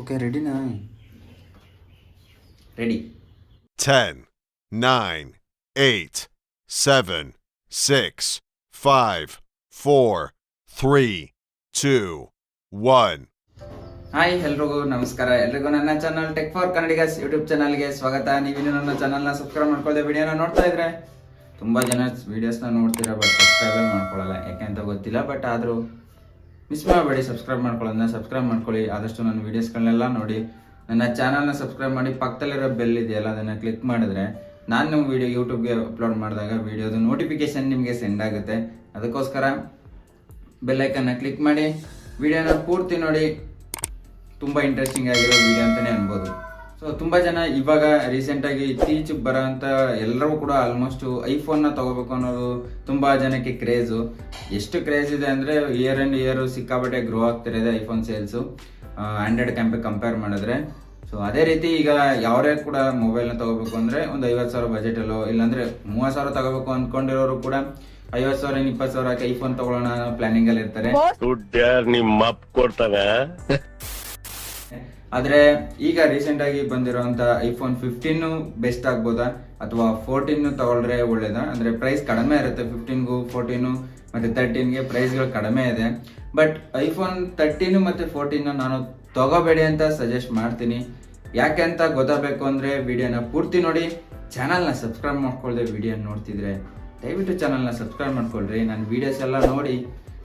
Okay ರೆಡಿನಾ ready 10, 9, 8, 7, 6, 5, 4, 3, 2, 1. Hi ಎಲ್ರಿಗೂ ನಮಸ್ಕಾರ. ಎಲ್ರಿಗೂ ನನ್ನ channel tech for Kannadigas YouTube ಚಾನಲ್ಗೆ ಸ್ವಾಗತ. ನೀವಿನ್ನು ನನ್ನ ಚಾನಲ್ನ ಸಬ್ಸ್ಕ್ರೈಬ್ ಮಾಡ್ಕೊಳ್ಳದೆ ವಿಡಿಯೋನ ನೋಡ್ತಾ ಇದ್ರೆ ತುಂಬ ಜನ ವೀಡಿಯೋಸ್ನ ನೋಡ್ತೀರಾ ಬಟ್ ಸಬ್ಸ್ಕ್ರೈಬೇ ಮಾಡ್ಕೊಳ್ಳಲ್ಲ. ಯಾಕೆ ಅಂತ ಗೊತ್ತಿಲ್ಲ ಬಟ್ ಆದರೂ ಮಿಸ್ ಮಾಡಬೇಡಿ ಸಬ್ಸ್ಕ್ರೈಬ್ ಮಾಡ್ಕೊಳ್ಳೋದನ್ನ ಸಬ್ಸ್ಕ್ರೈಬ್ ಮಾಡ್ಕೊಳ್ಳಿ. ಆದಷ್ಟು ನನ್ನ ವೀಡಿಯೋಸ್ಗಳನ್ನೆಲ್ಲ ನೋಡಿ. ನನ್ನ ಚಾನಲ್ನ ಸಬ್ಸ್ಕ್ರೈಬ್ ಮಾಡಿ, ಪಕ್ಕದಲ್ಲಿರೋ ಬೆಲ್ ಇದೆಯಲ್ಲ, ಅದನ್ನು ಕ್ಲಿಕ್ ಮಾಡಿದ್ರೆ ನಾನು ವಿಡಿಯೋ ಯೂಟ್ಯೂಬ್ಗೆ ಅಪ್ಲೋಡ್ ಮಾಡಿದಾಗ ವೀಡಿಯೋದು ನೋಟಿಫಿಕೇಶನ್ ನಿಮಗೆ ಸೆಂಡ್ ಆಗುತ್ತೆ. ಅದಕ್ಕೋಸ್ಕರ ಬೆಲ್ಲೈಕನ್ನ ಕ್ಲಿಕ್ ಮಾಡಿ. ವಿಡಿಯೋನ ಪೂರ್ತಿ ನೋಡಿ. ತುಂಬ ಇಂಟ್ರೆಸ್ಟಿಂಗ್ ಆಗಿರೋ ವಿಡಿಯೋ ಅಂತಲೇ ಅನ್ಬೋದು. ಸೊ ತುಂಬ ಜನ ಇವಾಗ ರೀಸೆಂಟಾಗಿ ಇತ್ತೀಚೆಗೆ ಬರೋಂಥ ಎಲ್ಲರೂ ಕೂಡ ಆಲ್ಮೋಸ್ಟ್ನ ತಗೋಬೇಕು ಅನ್ನೋದು ತುಂಬಾ ಜನಕ್ಕೆ ಕ್ರೇಜು ಎಷ್ಟು ಕ್ರೇಜ್ ಇದೆ ಅಂದ್ರೆ ಇಯರ್ ಅಂಡ್ ಇಯರ್ ಸಿಕ್ಕಾಪಟ್ಟೆ ಗ್ರೋ ಆಗ್ತಿರೋದೆ ಐಫೋನ್ ಸೇಲ್ಸ್ ಆಂಡ್ರಾಯ್ಡ್ ಕ್ಯಾಂಪೆ ಕಂಪೇರ್ ಮಾಡಿದ್ರೆ. ಸೊ ಅದೇ ರೀತಿ ಈಗ ಯಾರೇ ಕೂಡ ಮೊಬೈಲ್ನ ತಗೋಬೇಕು ಅಂದ್ರೆ ಒಂದು ಐವತ್ತು ಸಾವಿರ ಬಜೆಟಲ್ಲೋ ಇಲ್ಲಾಂದ್ರೆ ಮೂವತ್ ಸಾವಿರ ತಗೋಬೇಕು ಅನ್ಕೊಂಡಿರೋರು ಕೂಡ ಐವತ್ತು ಸಾವಿರ ಇಪ್ಪತ್ತು ಸಾವಿರ ಐಫೋನ್ ತಗೊಳ್ಳೋಣ ಪ್ಲಾನಿಂಗ್ ಅಲ್ಲಿ ಇರ್ತಾರೆ ಆದ್ರೆ ಈಗ ರೀಸೆಂಟ್ ಆಗಿ ಬಂದಿರುವಂತ ಐಫೋನ್ ಫಿಫ್ಟೀನ್ ಬೆಸ್ಟ್ ಆಗ್ಬೋದಾ? ಅಥವಾ ಫೋರ್ಟೀನು ತಗೊಳ್ರೆ ಒಳ್ಳೇದಾ? ಅಂದ್ರೆ ಪ್ರೈಸ್ ಕಡಿಮೆ ಇರುತ್ತೆ ಫಿಫ್ಟೀನ್ಗೂ ಫೋರ್ಟೀನು ಮತ್ತೆ ತರ್ಟೀನ್ಗೆ ಪ್ರೈಸ್ಗಳು ಕಡಿಮೆ ಇದೆ. ಬಟ್ ಐಫೋನ್ ತರ್ಟೀನ್ ಮತ್ತೆ ಫೋರ್ಟೀನು ನಾನು ತಗೋಬೇಡಿ ಅಂತ ಸಜೆಸ್ಟ್ ಮಾಡ್ತೀನಿ. ಯಾಕೆ ಅಂತ ಗೊತ್ತಾಗಬೇಕು ಅಂದ್ರೆ ವಿಡಿಯೋನ ಪೂರ್ತಿ ನೋಡಿ. ಚಾನಲ್ನ ಸಬ್ಸ್ಕ್ರೈಬ್ ಮಾಡ್ಕೊಳ್ದೆ ವಿಡಿಯೋ ನೋಡ್ತಿದ್ರೆ ದಯವಿಟ್ಟು ಚಾನಲ್ನ ಸಬ್ಸ್ಕ್ರೈಬ್ ಮಾಡ್ಕೊಳ್ರಿ. ನನ್ನ ವಿಡಿಯೋಸ್ ಎಲ್ಲ ನೋಡಿ.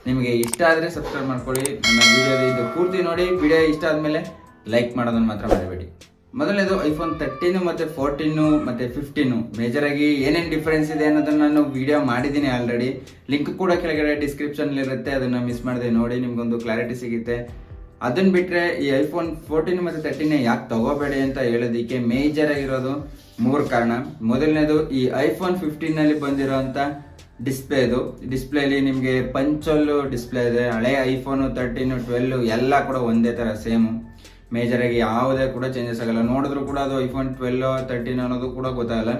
ನಿಮಗೆ ಇಷ್ಟ ಆದರೆ ಸಬ್ಸ್ಕ್ರೈಬ್ ಮಾಡ್ಕೊಳ್ಳಿ ನನ್ನ ವಿಡಿಯೋದ ಇದು ಪೂರ್ತಿ ನೋಡಿ. ವಿಡಿಯೋ ಇಷ್ಟ ಆದಮೇಲೆ ಲೈಕ್ ಮಾಡೋದನ್ನು ಮಾತ್ರ ಮರಿಬೇಡಿ. ಮೊದಲನೇದು ಐಫೋನ್ ತರ್ಟೀನು ಮತ್ತು ಫೋರ್ಟೀನು ಮತ್ತು ಫಿಫ್ಟೀನು ಮೇಜರಾಗಿ ಏನೇನು ಡಿಫ್ರೆನ್ಸ್ ಇದೆ ಅನ್ನೋದನ್ನು ನಾನು ವಿಡಿಯೋ ಮಾಡಿದ್ದೀನಿ ಆಲ್ರೆಡಿ ಲಿಂಕ್ ಕೂಡ ಕೆಳಗಡೆ ಡಿಸ್ಕ್ರಿಪ್ಷನ್ಲಿರುತ್ತೆ ಅದನ್ನ ಮಿಸ್ ಮಾಡದೆ ನೋಡಿ, ನಿಮಗೊಂದು ಕ್ಲಾರಿಟಿ ಸಿಗುತ್ತೆ. ಅದನ್ನು ಬಿಟ್ಟರೆ ಈ ಐಫೋನ್ ಫೋರ್ಟೀನ್ ಮತ್ತು ತರ್ಟೀನೇ ಯಾಕೆ ತಗೋಬೇಡಿ ಅಂತ ಹೇಳೋದಕ್ಕೆ ಮೇಜರ್ ಆಗಿರೋದು ಮೂರು ಕಾರಣ. ಮೊದಲನೇದು ಈ ಐಫೋನ್ ಫಿಫ್ಟೀನಲ್ಲಿ ಬಂದಿರೋಂಥ ಡಿಸ್ಪ್ಲೇ ಇದು. ಡಿಸ್ಪ್ಲೇಲಿ ನಿಮಗೆ ಪಂಚಲ್ಲು ಡಿಸ್ಪ್ಲೇ ಇದೆ, ಹಳೆ ಐಫೋನು ತರ್ಟೀನು ಟ್ವೆಲ್ಲು ಎಲ್ಲ ಕೂಡ ಒಂದೇ ಥರ ಸೇಮು ಮೇಜರ್ ಆಗಿ ಯಾವುದೇ ಕೂಡ ಚೇಂಜಸ್ ಆಗಲ್ಲ. ನೋಡಿದ್ರು ಕೂಡ ಅದು ಐಫೋನ್ ಟ್ವೆಲ್ ತರ್ಟೀನ್ ಅನ್ನೋದು ಕೂಡ ಗೊತ್ತಾಗಲ್ಲ.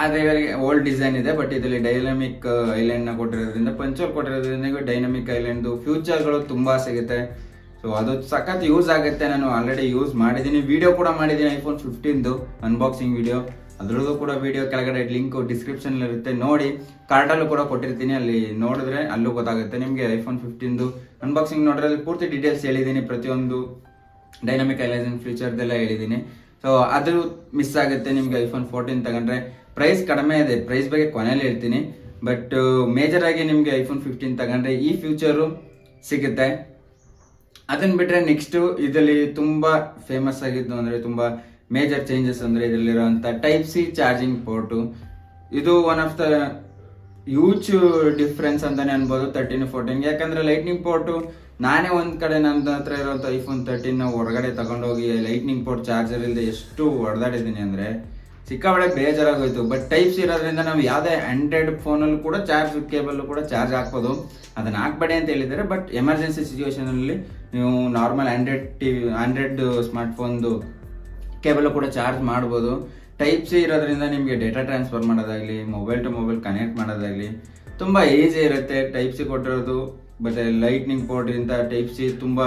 ಆದರೆ ಓಲ್ಡ್ ಡಿಸೈನ್ ಇದೆ ಬಟ್ ಇದರಲ್ಲಿ ಡೈನಮಿಕ್ ಐಲ್ಯಾಂಡ್ನ ಕೊಟ್ಟಿರೋದ್ರಿಂದ ಪಂಚೋಲ್ ಕೊಟ್ಟಿರೋದ್ರಿಂದ ಡೈನಮಿಕ್ ಐಲ್ಯಾಂಡ್ ಫ್ಯೂಚರ್ಗಳು ತುಂಬಾ ಸಿಗುತ್ತೆ. ಸೊ ಅದು ಸಖತ್ ಯೂಸ್ ಆಗುತ್ತೆ. ನಾನು ಆಲ್ರೆಡಿ ಯೂಸ್ ಮಾಡಿದ್ದೀನಿ. ವಿಡಿಯೋ ಕೂಡ ಮಾಡಿದ್ದೀನಿ ಐಫೋನ್ ಫಿಫ್ಟೀನ್ದು ಅನ್ಬಾಕ್ಸಿಂಗ್ ವಿಡಿಯೋ ಅದ್ರದ್ದು ಕೂಡ ವಿಡಿಯೋ ಕೆಳಗಡೆ ಲಿಂಕ್ ಡಿಸ್ಕ್ರಿಪ್ಷನ್ ಇರುತ್ತೆ. ನೋಡಿ ಕಾರ್ಡಲ್ಲೂ ಕೂಡ ಕೊಟ್ಟಿರ್ತೀನಿ. ಅಲ್ಲಿ ನೋಡಿದ್ರೆ ಅಲ್ಲೂ ಗೊತ್ತಾಗುತ್ತೆ. ನಿಮಗೆ ಐಫೋನ್ ಫಿಫ್ಟೀನ್ದು ಅನ್ಬಾಕ್ಸಿಂಗ್ ನೋಡಿದ್ರೆ ಪೂರ್ತಿ ಡೀಟೇಲ್ಸ್ ಹೇಳಿದ್ದೀನಿ. ಪ್ರತಿಯೊಂದು ಡೈನಮಿಕ್ ಐಲೈಸನ್ ಫೀಚರ್ದೆಲ್ಲ ಹೇಳಿದ್ದೀನಿ ಸೊ ಅದು ಮಿಸ್ ಆಗುತ್ತೆ ನಿಮ್ಗೆ ಐಫೋನ್ ಫೋರ್ಟೀನ್ ತಗೊಂಡ್ರೆ. ಪ್ರೈಸ್ ಕಡಿಮೆ ಇದೆ ಪ್ರೈಸ್ ಬಗ್ಗೆ ಕೊನೆಯಲ್ಲಿ ಹೇಳ್ತೀನಿ. ಬಟ್ ಮೇಜರ್ ಆಗಿ ನಿಮಗೆ ಐಫೋನ್ ಫಿಫ್ಟೀನ್ ತಗೊಂಡ್ರೆ ಈ ಫ್ಯೂಚರು ಸಿಗುತ್ತೆ. ಅದನ್ನ ಬಿಟ್ರೆ ನೆಕ್ಸ್ಟ್ ಇದರಲ್ಲಿ ತುಂಬಾ ಫೇಮಸ್ ಆಗಿದ್ದು ಅಂದ್ರೆ ತುಂಬಾ ಮೇಜರ್ ಚೇಂಜಸ್ ಅಂದ್ರೆ ಇದರಲ್ಲಿರೋಂಥ ಟೈಪ್ ಸಿ ಚಾರ್ಜಿಂಗ್ ಪೋರ್ಟು ಇದು one of the huge difference ಅಂತಾನೆ ಅನ್ಬೋದು ತರ್ಟೀನ್ ಫೋರ್ಟೀನ್ ಯಾಕಂದ್ರೆ ಲೈಟ್ನಿಂಗ್ ಪೋರ್ಟು ನಾನೇ ಒಂದ್ ಕಡೆ ನನ್ನ ಹತ್ರ ಇರುವಂತ ಐಫೋನ್ ತರ್ಟೀನ್ ಹೊರಗಡೆ ತಗೊಂಡೋಗಿ ಲೈಟ್ನಿಂಗ್ ಪೋರ್ಟ್ ಚಾರ್ಜರ್ ಇಲ್ಲದೆ ಎಷ್ಟು ಹೊಡೆದಾಡಿದ್ದೀನಿ ಅಂದ್ರೆ ಸಿಕ್ಕಾಬಳೆ ಬೇಜಾರಾಗೋಯ್ತು. ಬಟ್ ಟೈಪ್ಸ್ ಇರೋದ್ರಿಂದ ನಾವು ಯಾವುದೇ ಆಂಡ್ರಾಯ್ಡ್ ಫೋನಲ್ಲೂ ಕೂಡ ಚಾರ್ಜ್ ಕೇಬಲ್ ಕೂಡ ಚಾರ್ಜ್ ಹಾಕ್ಬೋದು. ಅದನ್ನ ಹಾಕ್ಬೇಡಿ ಅಂತ ಹೇಳಿದ್ದಾರೆ. ಬಟ್ ಎಮರ್ಜೆನ್ಸಿ ಸಿಚುವೇಶನ್ ಅಲ್ಲಿ ನೀವು normal Android TV Android smart ಸ್ಮಾರ್ಟ್ಫೋನ್ದು cable ಕೂಡ ಚಾರ್ಜ್ ಮಾಡ್ಬೋದು. ಟೈಪ್ ಸಿ ಇರೋದ್ರಿಂದ ನಿಮಗೆ ಡೇಟಾ ಟ್ರಾನ್ಸ್ಫರ್ ಮಾಡೋದಾಗಲಿ ಮೊಬೈಲ್ ಟು ಮೊಬೈಲ್ ಕನೆಕ್ಟ್ ಮಾಡೋದಾಗಲಿ, ತುಂಬ ಈಸಿ ಇರುತ್ತೆ ಟೈಪ್ ಸಿ ಕೊಟ್ಟಿರೋದು. ಬಟ್ ಲೈಟ್ನಿಂಗ್ ಪೋರ್ಟ್ ಇಂತ ಟೈಪ್ ಸಿ ತುಂಬ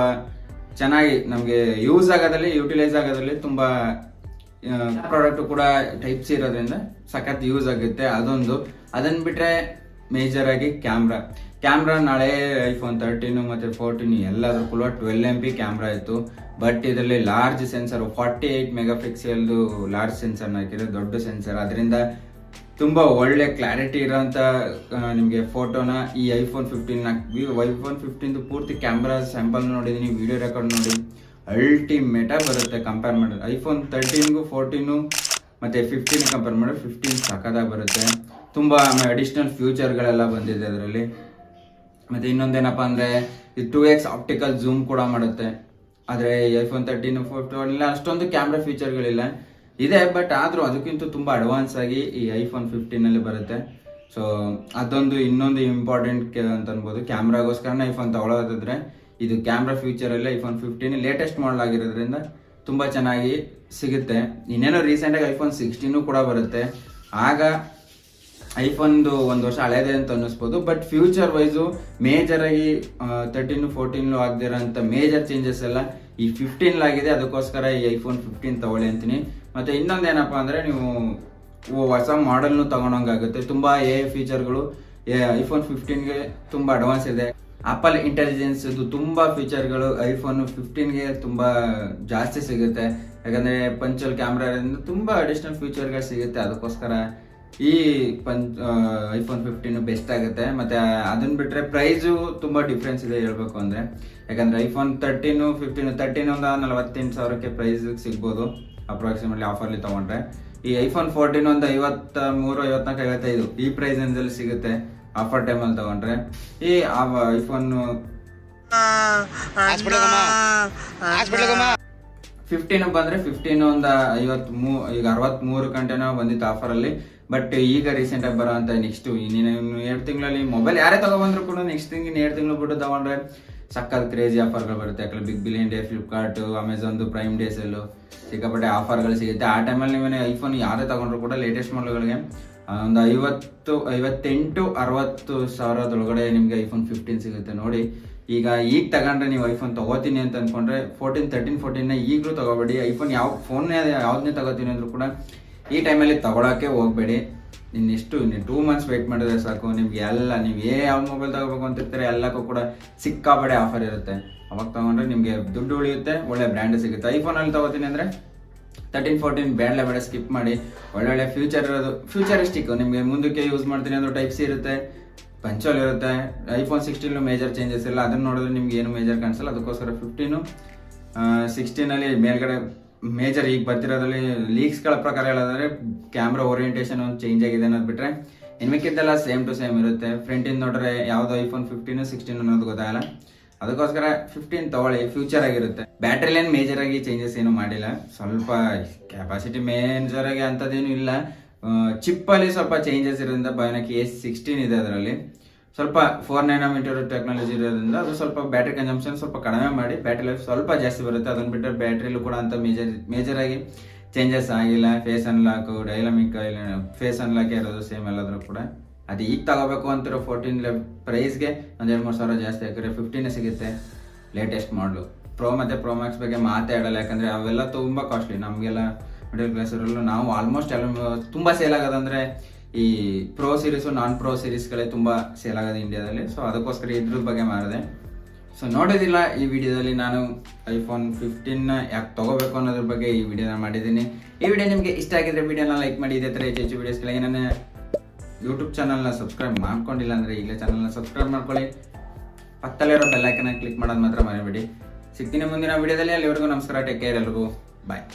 ಚೆನ್ನಾಗಿ ನಮಗೆ ಯೂಸ್ ಆಗೋದ್ರಲ್ಲಿ ಯುಟಿಲೈಸ್ ಆಗೋದ್ರಲ್ಲಿ ತುಂಬ ಪ್ರಾಡಕ್ಟ್ ಕೂಡ ಟೈಪ್ ಸಿ ಇರೋದ್ರಿಂದ ಸಖತ್ ಯೂಸ್ ಆಗುತ್ತೆ ಅದೊಂದು. ಅದನ್ನ ಬಿಟ್ರೆ ಮೇಜರ್ ಆಗಿ ಕ್ಯಾಮ್ರಾ ಕ್ಯಾಮ್ರಾ ನಾಳೆ ಐಫೋನ್ ತರ್ಟೀನು ಮತ್ತೆ ಫೋರ್ಟೀನ್ ಎಲ್ಲದೂ ಕೂಡ ಟ್ವೆಲ್ ಎಂ ಪಿ ಕ್ಯಾಮ್ರಾ ಇತ್ತು. ಬಟ್ ಇದರಲ್ಲಿ large sensor forty eight mega ಪಿಕ್ಸೆಲ್ದು large sensor ಹಾಕಿದ್ರೆ ದೊಡ್ಡ ಸೆನ್ಸರ್ ಅದರಿಂದ ತುಂಬಾ ಒಳ್ಳೆ ಕ್ಲಾರಿಟಿ ಇರೋಂಥ ನಿಮಗೆ ಫೋಟೋನ ಈ ಐಫೋನ್ ಫಿಫ್ಟೀನ್ ಐಫೋನ್ ಫಿಫ್ಟೀನ್ದು ಪೂರ್ತಿ ಕ್ಯಾಮ್ರಾ ಸ್ಯಾಂಪಲ್ ನೋಡಿದ್ದೀನಿ ವಿಡಿಯೋ ರೆಕಾರ್ಡ್ ನೋಡಿ. ಅಲ್ಟಿಮೇಟಾಗಿ ಬರುತ್ತೆ ಕಂಪೇರ್ ಮಾಡಿದ್ರೆ ಐಫೋನ್ ತರ್ಟೀನ್ಗೂ ಫೋರ್ಟೀನು ಮತ್ತು ಫಿಫ್ಟೀನ್ ಕಂಪೇರ್ ಮಾಡಿದ್ರೆ ಫಿಫ್ಟೀನ್ ಸಕ್ಕದಾಗಿ ಬರುತ್ತೆ. ತುಂಬ ಅಡಿಷ್ನಲ್ ಫ್ಯೂಚರ್ಗಳೆಲ್ಲ ಬಂದಿದೆ ಅದರಲ್ಲಿ. ಮತ್ತು ಇನ್ನೊಂದೇನಪ್ಪ ಅಂದರೆ ಇದು ಟೂ ಎಕ್ಸ್ ಆಪ್ಟಿಕಲ್ ಝೂಮ್ ಕೂಡ ಮಾಡುತ್ತೆ. ಆದರೆ ಐಫೋನ್ ತರ್ಟೀನ್ ಫೋರ್ಟೀನ್ ಅಷ್ಟೊಂದು ಕ್ಯಾಮ್ರಾ ಫೀಚರ್ಗಳಿಲ್ಲ ಇದೆ ಬಟ್ ಆದರೂ ಅದಕ್ಕಿಂತ ತುಂಬ ಅಡ್ವಾನ್ಸ್ ಆಗಿ ಈ ಐಫೋನ್ ಫಿಫ್ಟೀನಲ್ಲಿ ಬರುತ್ತೆ. ಸೊ ಅದೊಂದು ಇನ್ನೊಂದು ಇಂಪಾರ್ಟೆಂಟ್ ಅಂತ ಅನ್ಬೋದು. ಕ್ಯಾಮ್ರಾಗೋಸ್ಕರನೇ ಐಫೋನ್ ತಗೊಳ್ಳೋದಾದ್ರೆ ಇದು ಕ್ಯಾಮ್ರಾ ಫ್ಯೂಚರಲ್ಲಿ ಐಫೋನ್ ಫಿಫ್ಟೀನ್ ಲೇಟೆಸ್ಟ್ ಮಾಡಲ್ ಆಗಿರೋದ್ರಿಂದ ತುಂಬ ಚೆನ್ನಾಗಿ ಸಿಗುತ್ತೆ. ಇನ್ನೇನೋ ರೀಸೆಂಟಾಗಿ ಐಫೋನ್ ಸಿಕ್ಸ್ಟೀನು ಕೂಡ ಬರುತ್ತೆ. ಆಗ ಐಫೋನ್ದು ಒಂದು ವರ್ಷ ಹಳೇದೆ ಅಂತ ಅನ್ನಿಸ್ಬೋದು ಬಟ್ ಫ್ಯೂಚರ್ ವೈಸು ಮೇಜರ್ ಆಗಿ ಫೋರ್ಟೀನು ಫೋರ್ಟೀನ್ ಆಗದಿರೋಂಥ ಮೇಜರ್ ಚೇಂಜಸ್ ಎಲ್ಲ ಈ ಫಿಫ್ಟೀನ್ ಆಗಿದೆ, ಅದಕ್ಕೋಸ್ಕರ ಈ ಐಫೋನ್ ಫಿಫ್ಟೀನ್ ತಗೊಳ್ಳಿ ಅಂತೀನಿ. ಮತ್ತೆ ಇನ್ನೊಂದು ಇನ್ನೊಂದೇನಪ್ಪ ಅಂದ್ರೆ ನೀವು ಹೊಸ ಮಾಡೆಲ್ನು ತಗೊಂಡಂಗಾಗುತ್ತೆ ತುಂಬಾ ಎ ಫೀಚರ್ಗಳು ಐಫೋನ್ ಫಿಫ್ಟೀನ್ಗೆ ತುಂಬಾ ಅಡ್ವಾನ್ಸ್ ಇದೆ. ಆಪಲ್ ಇಂಟೆಲಿಜೆನ್ಸ್ ಇದು ತುಂಬಾ ಫೀಚರ್ಗಳು ಐಫೋನ್ ಫಿಫ್ಟೀನ್ಗೆ ತುಂಬಾ ಜಾಸ್ತಿ ಸಿಗುತ್ತೆ. ಯಾಕಂದ್ರೆ ಪಂಚಲ್ ಕ್ಯಾಮ್ರಾ ತುಂಬಾ ಅಡಿಷನಲ್ ಫೀಚರ್ಗಳು ಸಿಗುತ್ತೆ. ಅದಕ್ಕೋಸ್ಕರ ಈ ಪಂ ಐಫೋನ್ ಫಿಫ್ಟೀನ್ ಬೆಸ್ಟ್ ಆಗುತ್ತೆ. ಮತ್ತೆ ಅದನ್ನ ಬಿಟ್ಟರೆ ಪ್ರೈಸು ತುಂಬ ಡಿಫ್ರೆನ್ಸ್ ಇದೆ ಹೇಳಬೇಕು ಅಂದರೆ. ಯಾಕಂದ್ರೆ ಐಫೋನ್ ತರ್ಟೀನು ಫಿಫ್ಟೀನು ತರ್ಟೀನ್ ಒಂದು ನಲವತ್ತೆಂಟು ಸಾವಿರಕ್ಕೆ ಪ್ರೈಸ್ ಸಿಗ್ಬೋದು. ಅಪ್ರಾಕ್ಸಿಮೇಟ್ಲಿ ಆಫರ್ಲಿ ತಗೊಂಡ್ರೆ. ಈ ಐಫೋನ್ ಫೋರ್ಟೀನ್ ಒಂದು ಐವತ್ತ ಮೂರು ಐವತ್ನಾಲ್ಕು, ಐವತ್ತೈದು ಈ ಪ್ರೈಸ್ ಅಂದಲ್ಲಿ ಸಿಗುತ್ತೆ. ಆಫರ್ ಟೈಮಲ್ಲಿ ತಗೊಂಡ್ರೆ. ಈ ಐಫೋನ್ ಫಿಫ್ಟೀನ್ ಬಂದ್ರೆ ಫಿಫ್ಟೀನ್ ಒಂದು ಐವತ್ ಮೂ ಈಗ ಅರವತ್ ಮೂರು ಗಂಟೆನೋ ಬಂದಿತ್ತು ಆಫರ್ ಅಲ್ಲಿ. ಬಟ್ ಈಗ ರೀಸೆಂಟ್ ಆಗಿ ಬರೋ ಅಂತ ನೆಕ್ಸ್ಟ್ ಇನ್ನೇನು ಎರಡು ತಿಂಗಳಲ್ಲಿ ಮೊಬೈಲ್ ಯಾರೇ ತಗೊಬಂದ್ರು ಕೂಡ ನೆಕ್ಸ್ಟ್ ತಿಂಗ್ ಎರಡು ತಿಂಗಳು ಬಿಟ್ಟು ತಗೊಂಡ್ರೆ ಸಕ್ಕತ್ ಕ್ರೇಜಿ ಆಫರ್ಗಳು ಬರುತ್ತೆ. ಯಾಕಂದ್ರೆ ಬಿಗ್ ಬಿಲಿಯನ್ ಡೇ ಫ್ಲಿಪ್ಕಾರ್ಟ್ ಅಮೆಝಾನ್ದು ಪ್ರೈಮ್ ಡೇಸಲ್ಲು ಸಿಕ್ಕಾಪಟ್ಟೆ ಆಫರ್ಗಳು ಸಿಗುತ್ತೆ. ಆ ಟೈಮಲ್ಲಿ ನೀವೇ ಐಫೋನ್ ಯಾರೇ ತಗೊಂಡ್ರು ಕೂಡ ಲೇಟೆಸ್ಟ್ ಮಾಡಲ್ಗಳಿಗೆ ಒಂದು ಐವತ್ತು, ಐವತ್ತೆಂಟು, ಅರವತ್ತು ಸಾವಿರದೊಳಗಡೆ ನಿಮಗೆ ಐಫೋನ್ ಫಿಫ್ಟೀನ್ ಸಿಗುತ್ತೆ. ನೋಡಿ ಈಗ ಈಗ ತಗೊಂಡ್ರೆ ನೀವು ಐಫೋನ್ ತಗೋತೀನಿ ಅಂತ ಅನ್ಕೊಂಡ್ರೆ ಫೋರ್ಟೀನ್ ತರ್ಟೀನ್ ಫೋರ್ಟೀನ್ ಈಗಲೂ ತಗೋಬೇಡಿ. ಐಫೋನ್ ಯಾವ ಫೋನ್ ಯಾವ್ದನ್ನೇ ತಗೋತೀನಿ ಅಂದ್ರೂ ಕೂಡ ಈ ಟೈಮಲ್ಲಿ ತಗೊಳಕ್ಕೆ ಹೋಗ್ಬೇಡಿ. ಇನ್ನೆಷ್ಟು ನೀವು ಟೂ ಮಂತ್ಸ್ ವೆಯ್ಟ್ ಮಾಡಿದ್ರೆ ಸಾಕು. ನಿಮ್ಗೆ ಎಲ್ಲ, ನೀವು ಏ ಯಾವ ಮೊಬೈಲ್ ತಗೋಬೇಕು ಅಂತಿರ್ತಾರೆ ಎಲ್ಲಕ್ಕೂ ಕೂಡ ಸಿಕ್ಕಾಪಡೆ ಆಫರ್ ಇರುತ್ತೆ. ಅವಾಗ ತಗೊಂಡ್ರೆ ನಿಮಗೆ ದುಡ್ಡು ಉಳಿಯುತ್ತೆ, ಒಳ್ಳೆ ಬ್ರ್ಯಾಂಡ್ ಸಿಗುತ್ತೆ. ಐಫೋನಲ್ಲಿ ತಗೋತೀನಿ ಅಂದರೆ ತರ್ಟೀನ್ ಫೋರ್ಟೀನ್ ಬ್ಯಾಂಡ್ಲೆ ಬೇಡ ಸ್ಕಿಪ್ ಮಾಡಿ. ಒಳ್ಳೊಳ್ಳೆ ಫ್ಯೂಚರ್ ಇರೋದು ಫ್ಯೂಚರಿಸ್ಟಿಕ್ ನಿಮಗೆ ಮುಂದಕ್ಕೆ ಯೂಸ್ ಮಾಡ್ತೀನಿ ಅಂದ್ರೆ ಟೈಪ್ಸ್ ಇರುತ್ತೆ. ಪಂಚೋಲ್ ಇರುತ್ತೆ. ಐಫೋನ್ ಸಿಕ್ಸ್ಟೀನ್ ಮೇಜರ್ ಚೇಂಜಸ್ ಇಲ್ಲ. ಅದನ್ನ ನೋಡಿದ್ರೆ ನಿಮ್ಗೆ ಏನು ಮೇಜರ್ ಕಾಣಿಸಲ್ಲ. ಅದಕ್ಕೋಸ್ಕರ ಫಿಫ್ಟೀನು ಸಿಕ್ಸ್ಟೀನಲ್ಲಿ ಮೇಲ್ಗಡೆ ಮೇಜರ್ ಈಗ ಬರ್ತಿರೋದ್ರಲ್ಲಿ ಲೀಕ್ಸ್ಗಳ ಪ್ರಕಾರ ಹೇಳೋದಾದ್ರೆ ಕ್ಯಾಮ್ರಾ ಓರಿಯೆಂಟೇಷನ್ ಒಂದು ಚೇಂಜ್ ಆಗಿದೆ ಅನ್ನೋದು ಬಿಟ್ರೆ ಇನ್ಮಿಕ್ಕಿದ್ದೆಲ್ಲ ಸೇಮ್ ಟು ಸೇಮ್ ಇರುತ್ತೆ. ಫ್ರಂಟಿಂದ ನೋಡ್ರೆ ಯಾವ್ದು ಐಫೋನ್ ಫಿಫ್ಟೀನು ಸಿಕ್ಸ್ಟೀನ್ ಅನ್ನೋದು ಗೊತ್ತಾಗಲ್ಲ. ಅದಕ್ಕೋಸ್ಕರ ಫಿಫ್ಟೀನ್ ತಗೊಳ್ಳಿ. ಫ್ಯೂಚರ್ ಆಗಿರುತ್ತೆ. ಬ್ಯಾಟ್ರಿಲಿ ಏನು ಮೇಜರ್ ಆಗಿ ಚೇಂಜಸ್ ಏನು ಮಾಡಿಲ್ಲ. ಸ್ವಲ್ಪ ಕೆಪಾಸಿಟಿ ಮೇಜರ್ ಆಗಿ ಅಂಥದ್ದೇನು ಇಲ್ಲ. ಚಿಪ್ ಅಲ್ಲಿ ಸ್ವಲ್ಪ ಚೇಂಜಸ್ ಇರೋದ್ರಿಂದ ಬಯೋನಕ್ ಎ ಸಿಕ್ಸ್ಟೀನ್ ಇದೆ ಅದರಲ್ಲಿ. ಸ್ವಲ್ಪ ಫೋರ್ ನೈನೋಮೀಟರ್ ಟೆಕ್ನಾಲಜಿ ಇರೋದ್ರಿಂದ ಅದು ಸ್ವಲ್ಪ ಬ್ಯಾಟ್ರಿ ಕನ್ಸಂಪ್ಷನ್ ಸ್ವಲ್ಪ ಕಡಿಮೆ ಮಾಡಿ ಬ್ಯಾಟ್ರಿ ಲೈಫ್ ಸ್ವಲ್ಪ ಜಾಸ್ತಿ ಬರುತ್ತೆ. ಅದನ್ನ ಬಿಟ್ಟರೆ ಬ್ಯಾಟ್ರಿಲೂ ಕೂಡ ಅಂತ ಮೇಜರ್ ಮೇಜರ್ ಆಗಿ ಚೇಂಜಸ್ ಆಗಿಲ್ಲ. Face unlock dynamic face unlock ಇರೋದು ಸೇಮ್ ಎಲ್ಲಾದರೂ ಕೂಡ. ಅದು ಈಗ ತಗೋಬೇಕು ಅಂತಿರೋ ಫೋರ್ಟೀನ್ ಲೆ ಪ್ರೈಸ್ಗೆ ಒಂದು ಎರಡು ಮೂರು ಸಾವಿರ ಜಾಸ್ತಿ ಹಾಕಿದ್ರೆ ಫಿಫ್ಟೀನೇ ಸಿಗುತ್ತೆ ಲೇಟೆಸ್ಟ್ ಮಾಡಲು ಪ್ರೋ ಮತ್ತು ಪ್ರೋ ಮ್ಯಾಕ್ಸ್ ಬಗ್ಗೆ ಮಾತೇ ಯಾಕಂದ್ರೆ ಅವೆಲ್ಲ ತುಂಬ ಕಾಸ್ಟ್ಲಿ ನಮಗೆಲ್ಲ ಮಿಡಲ್ ಕ್ಲಾಸ್ ಅವರೆಲ್ಲ ನಾವು ಆಲ್ಮೋಸ್ಟ್ ಎಲ್ಲ, ತುಂಬ ಸೇಲ್ ಆಗೋದಂದ್ರೆ ಈ ಪ್ರೋ ಸೀರೀಸು ನಾನ್ ಪ್ರೋ ಸೀರೀಸ್ಗಳೇ ತುಂಬ ಸೇಲ್ ಆಗೋದು ಇಂಡಿಯಾದಲ್ಲಿ ಸೊ ಅದಕ್ಕೋಸ್ಕರ ಇದ್ರ ಬಗ್ಗೆ ಮಾಡಿದೆ. ಸೊ ನೋಡೋದಿಲ್ಲ ಈ ವಿಡಿಯೋದಲ್ಲಿ ನಾನು ಐಫೋನ್ ಫಿಫ್ಟೀನ್ ಯಾಕೆ ತಗೋಬೇಕು ಅನ್ನೋದ್ರ ಬಗ್ಗೆ ಈ ವಿಡಿಯೋನ ಮಾಡಿದ್ದೀನಿ. ಈ ವಿಡಿಯೋ ನಿಮಗೆ ಇಷ್ಟ ಆಗಿದ್ರೆ ವಿಡಿಯೋನ ಲೈಕ್ ಮಾಡಿ, ಇದೇ ಥರ ಹೆಚ್ಚು ಹೆಚ್ಚು ವೀಡಿಯೋಸ್ಗಳಿಗೆ ನಾನು ಯೂಟ್ಯೂಬ್ ಚಾನಲ್ನ ಸಬ್ಸ್ಕ್ರೈಬ್ ಮಾಡ್ಕೊಂಡಿಲ್ಲ ಅಂದರೆ ಈಗಲೇ ಚಾನಲ್ನ ಸಬ್ಸ್ಕ್ರೈಬ್ ಮಾಡ್ಕೊಳ್ಳಿ. ಪಕ್ಕದಲ್ಲಿರೋ ಬೆಲ್ಲೈಕನ್ನ ಕ್ಲಿಕ್ ಮಾಡೋದು ಮಾತ್ರ ಮರಿಬೇಡಿ. ಸಿಗ್ತೀನಿ ಮುಂದಿನ ವಿಡಿಯೋದಲ್ಲಿ. ಅಲ್ಲಿವರೆಗೂ ನಮಸ್ಕಾರ. ಟೇಕ್ ಕೇರ್ ಎಲ್ರಿಗೂ ಬಾಯ್